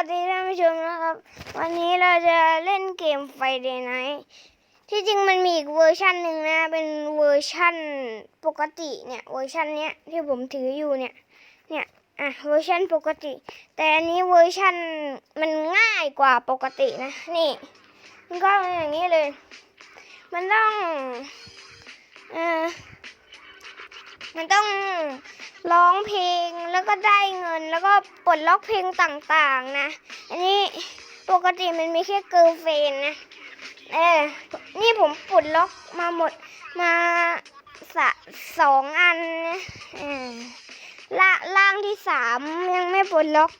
วัสดีท่านผู้ชมนะครับ วันนี้เราจะเล่นเกมไฟเดย์ไนท์ที่จริงมันมีอีกเวอร์ชันหนึ่งนะ เป็นเวอร์ชันปกติเนี่ยเวอร์ชันเนี้ยที่ผมถืออยู่เนี่ยเนี่ยอะเวอร์ชันปกติ แต่อันนี้เวอร์ชันมันง่ายกว่าปกตินะนี่มันก็เป็นอย่างนี้เลย มันต้องเออมันต้อง ร้องเพลงแล้วก็ได้เงินแล้วก็ปลดล็อกเพลงต่างๆนะ อันนี้ปกติมันมีแค่เกิร์ลเฟนนะ เออ นี่ผมปลดล็อกมาหมดมาสะสองอันนะอละล่างที่สามยังไม่ปลดล็อก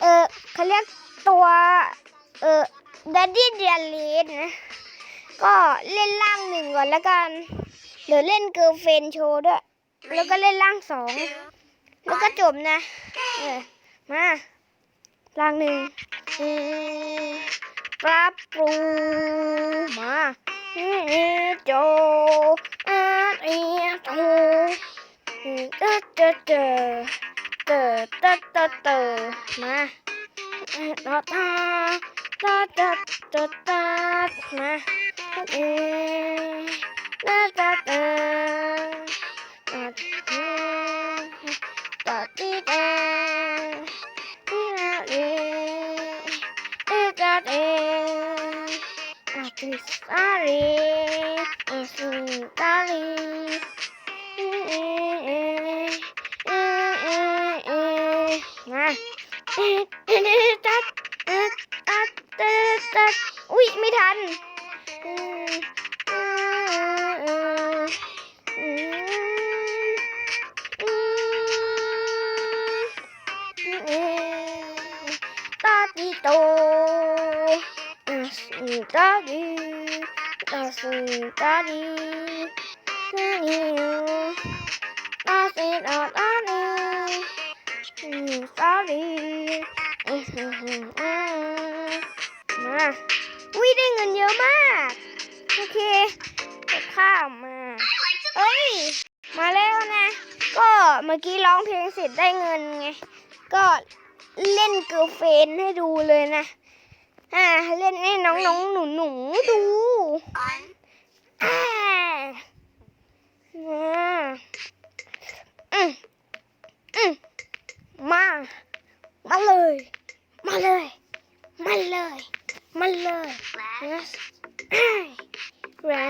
เออเขาเรียกตัว เออดัดดี้เดียลีดนะ ก็เล่นล่างหนึ่งก่อนแล้วกัน เดี๋ยวเล่นเกิร์ลเฟนโชว์ด้วย แล้วก็เล่นล่างสองแล้วก็จบนะเออมาล่างหนึ่งปรับปรุงมาโจอาเอียโจเตเตเตเตเตเตเตมาเออต่อตาตาตาตาตามาเอ ตาสีตาดีนี่ตาสีตาตาดีตาดีมาอุ้ยได้เงินเยอะมาก โอเคกดข้ามมา เอ้ย มาแล้วนะ ก็เมื่อกี้ร้องเพลงเสร็จได้เงินไง ก็เล่นเกิร์ลเฟนให้ดูเลยนะ อ่า เล่นให้น้องน้องหนูหนูๆดูอ่ามาอืมอืมมา มาเลย มาเลย มาเลย มาเลย Yes. แร่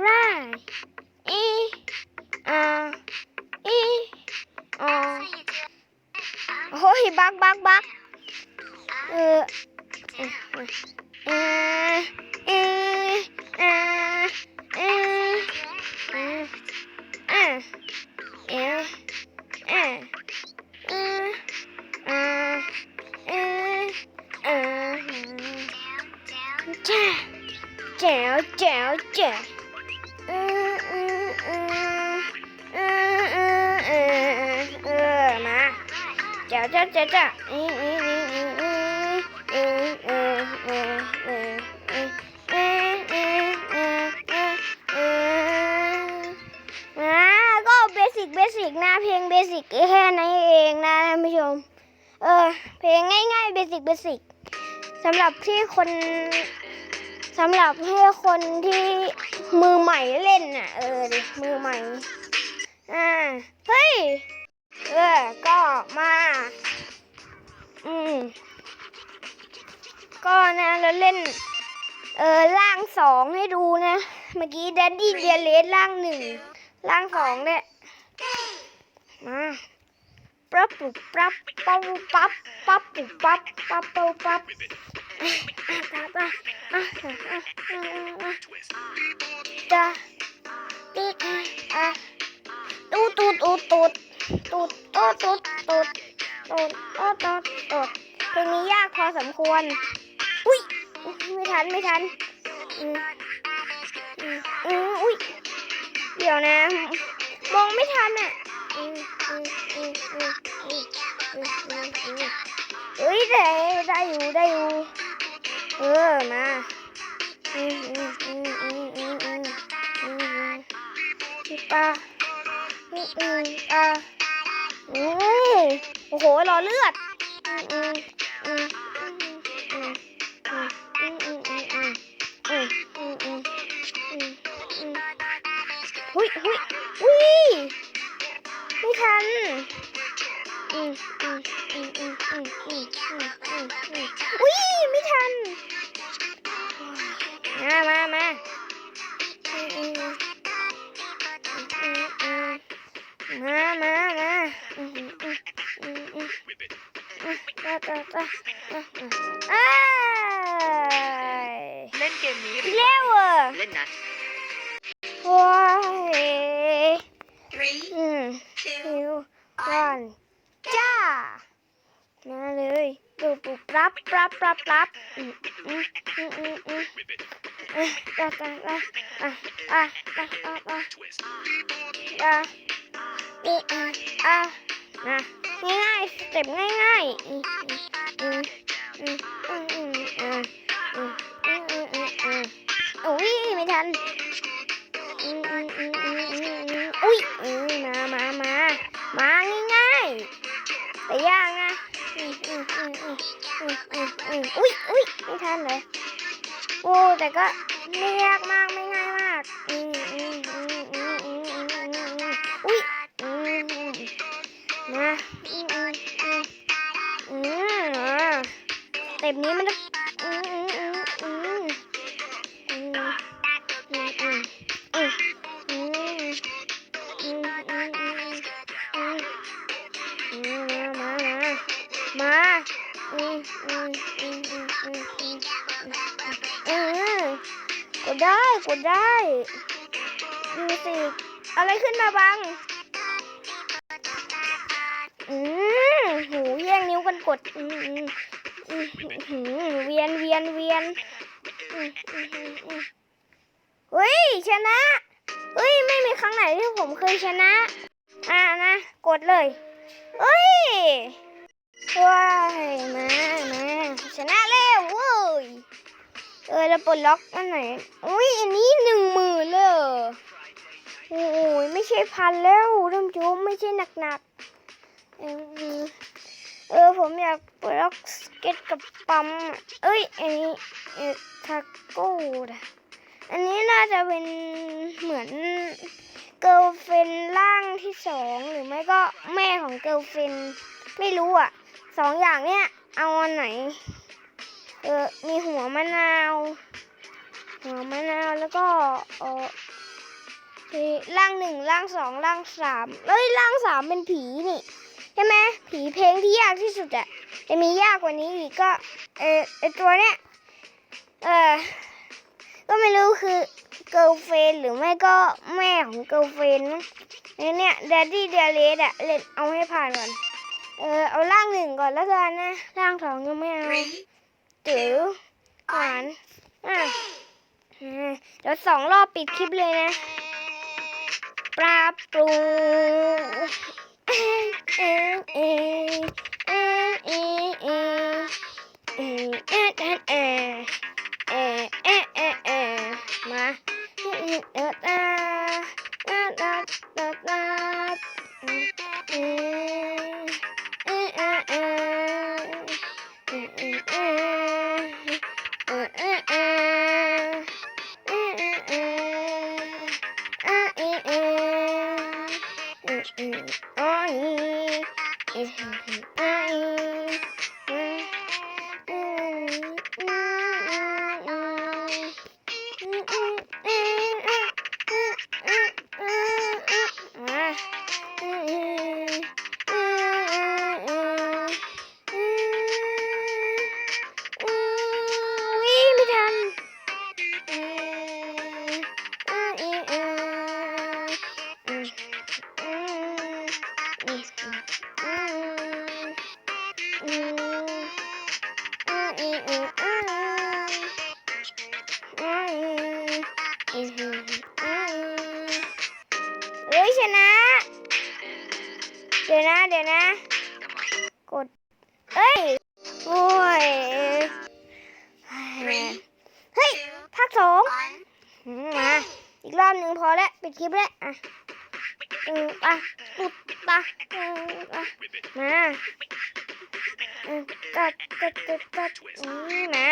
แร่อีอาอีอาโอ้ยบักบักบักเออ chào chào chào mà chào. Chào chào chào สิกเบสิกสำหรับที่คนสำหรับให้คนที่มือใหม่เล่นน่ะ เออดิมือใหม่ อ่า เฮ้ย เออ ก็มา อืม ก็นะเราเล่น เออล่างสองให้ดูนะ เมื่อกี้แดดดี้เดียเลสล่างหนึ่งล่างสองเนี่ยมา ปั๊บปุ๊บปั๊บปั๊บปั๊บปั๊บปุ๊บปั๊บปั๊บปุ๊บปั๊บจะตีอะตูดตูดตูดตูดตูดโอ้ตูดตูดตูดโอ้ตูดตูดเพลงนี้ยากพอสมควร อุ้ยไม่ทันไม่ทันอืมอืมอุ้ยเดี๋ยวนะ มองไม่ทันอะ Mm, mm, mm, mm. อืมอืมอืมอืมอืมอืมเอ้ยได้ได้อยู่ได้อยู่ เออมาอืมอืมอืมอืมอืมอืมอืมอืมปลาอืมอืมอะอืมโอ้โหรอเลือดอืมอืมอืมอืมอืมอืมอืมอืมอืมอืมอืมอืมอืมอืมหุยหุยอุ้ยไม่ทันอืมอืม 嗯嗯。 รับรับรับรับอืมอืมอืมอืมอืมเอ๊ะต่อต่อต่ออะอะต่อต่อต่ออะอืมอะอะนะง่ายๆสเต็ปง่ายๆ มอืมอืมมามามามาอืมอืมอืมอืมอืมอืมกดได้กดได้ดูสิอะไรขึ้นมาบัง อืมหูแย่งนิ้วกันกด อืมอืมอืมอืม เวียนเวียนเวียนอืมอืมอืมอืมเฮ้ยชนะเฮ้ยไม่มีครั้งไหนที่ผมเคยชนะ อ่านะกดเลยเฮ้ยว้ายมามาชนะแล้วเว้ยเออแล้วปลดล็อกอันไหนอุ้ยอันนี้หนึ่งหมื่นเลยโอ้ยไม่ใช่พันแล้วท่านผู้ชมไม่ใช่หนักๆเออ เออผมอยากปลดล็อกสเก็ตกับปั๊มเอ้ยอันนี้ทาโก้อะอันนี้น่าจะเป็นเหมือนเกิลเฟนร่างที่สองหรือไม่ก็แม่ของเกิลเฟนไม่รู้อะสองอย่างเนี้ยเอาอันไหน เออมีหัวมะนาว หัวมะนาวแล้วก็เออร่างหนึ่งร่างสองร่างสามเอ้ยร่างสามเป็นผีนี่ ช่ไหมผีเพลงที่ยากที่สุดอะจะมียากกว่านี้อีกก็ เออไอตัวเนี้ยเออก็ไม่รู้คือเกิร์ลเฟนหรือไม่ก็แม่ของเกิร์ลเฟนมั้งเนี่ยเนี่ยดดดี้เดเลสอะเล่นเอาให้ผ่านก่อน เออเอาร่างหนึ่งก่อนแล้วกันนะร่างสองยังไม่เอา three, จิ๋วหวานอะอ่าเดี๋ยวสองรอบปิดคลิปเลยนะ ปลาปรุง มา พอแล้วปิดคลิปแล้วอะอืมปะปุ๊บปะอืมปะมาอืมตัดตัดตัดตัดอืมมา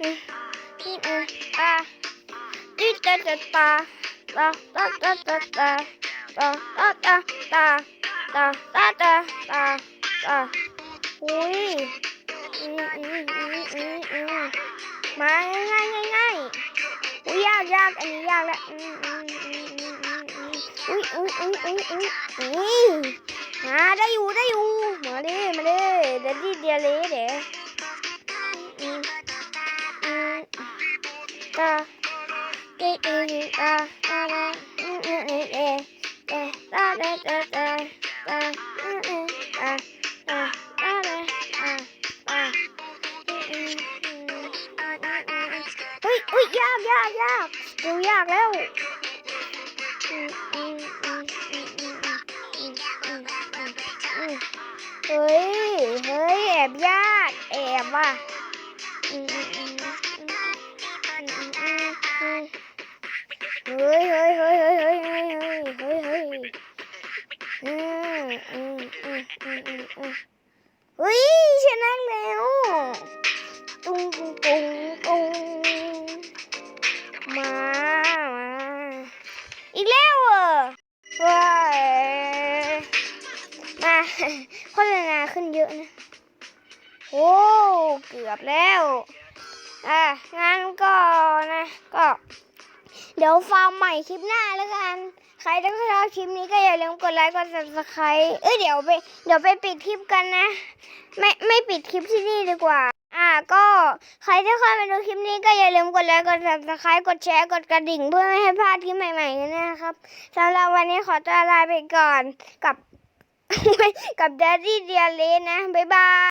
อืมอืมอืมตาตีตาตาตาตาตาตาตาตาตาตาตาตาตาตาตาตาตาอุ้ยอืมอืมอืมอืมอืมมาง่ายง่ายง่ายอุ้ยยากยากอันนี้ยากแล้วอืม อุ้ยอุ้ยอุ้ยอุ้ยอุ้ยอุ้ยมาได้อยู่ได้อยู่มาดิมาดิเดี๋ยวดิเดี๋ยวเลยเดี๋ยวตาเอ๊ะเอ๊ะตาตาตาอืมอืมอืมเอเอตาตาตาตา เฮ้ย เฮ้ย แอบยาก แอบว่ะ มใหม่คลิปหน้าแล้วกัน ใครที่ชอบคลิปนี้ก็อย่าลืมกดไลค์กด subscribe เอ้ยเดี๋ยวไปเดี๋ยวไปปิดคลิปกันนะ ไม่ไม่ปิดคลิปที่นี่ดีกว่า อะก็ใครที่เข้ามาดูคลิปนี้ก็อย่าลืมกดไลค์กด subscribe กดแชร์กดกระดิ่ง เพื่อไม่ให้พลาดคลิปใหม่ๆกันนะครับสำหรับวันนี้ขอตัวลาไปก่อนกับ กับ Daddy Dear เลนะบ๊ายบาย